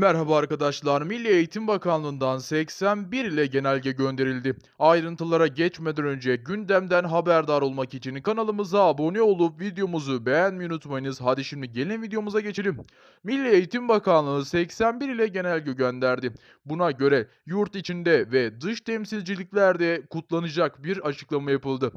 Merhaba arkadaşlar. Milli Eğitim Bakanlığı'ndan 81 ile genelge gönderildi. Ayrıntılara geçmeden önce gündemden haberdar olmak için kanalımıza abone olup videomuzu beğenmeyi unutmayınız. Hadi şimdi gelin videomuza geçelim. Milli Eğitim Bakanlığı 81 ile genelge gönderdi. Buna göre yurt içinde ve dış temsilciliklerde kutlanacak bir açıklama yapıldı.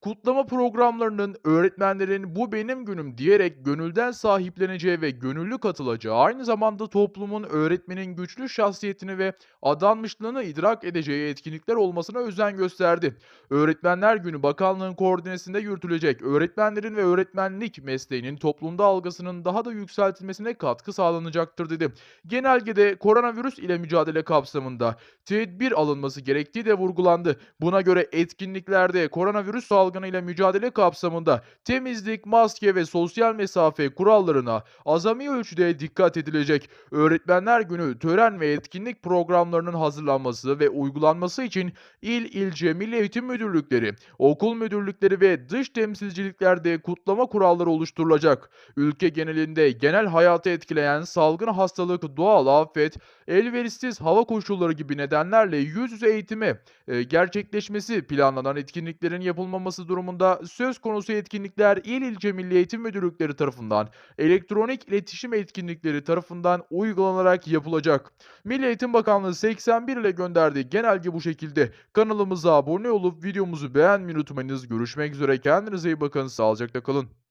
Kutlama programlarının öğretmenlerin bu benim günüm diyerek gönülden sahipleneceği ve gönüllü katılacağı aynı zamanda toplumun öğretmenin güçlü şahsiyetini ve adanmışlığını idrak edeceği etkinlikler olmasına özen gösterdi. Öğretmenler Günü bakanlığın koordinesinde yürütülecek öğretmenlerin ve öğretmenlik mesleğinin toplumda algısının daha da yükseltilmesine katkı sağlanacaktır dedi. Genelgede koronavirüs ile mücadele kapsamında tedbir alınması gerektiği de vurgulandı. Buna göre etkinliklerde koronavirüs salgınıyla mücadele kapsamında temizlik, maske ve sosyal mesafe kurallarına azami ölçüde dikkat edilecek. Öğretmenler Günü tören ve etkinlik programlarının hazırlanması ve uygulanması için il, ilçe, milli eğitim müdürlükleri, okul müdürlükleri ve dış temsilciliklerde kutlama kuralları oluşturulacak. Ülke genelinde genel hayatı etkileyen salgın hastalık, doğal afet, elverişsiz hava koşulları gibi nedenlerle yüz yüze eğitime e, gerçekleşmesi planlanan etkinliklerin yapılmaması durumunda söz konusu etkinlikler il ilçe milli eğitim müdürlükleri tarafından elektronik iletişim etkinlikleri tarafından uygulanarak yapılacak. Milli Eğitim Bakanlığı 81 ile gönderdiği genelge bu şekilde. Kanalımıza abone olup videomuzu beğenmeyi unutmayınız. Görüşmek üzere kendinize iyi bakın. Sağlıcakla kalın.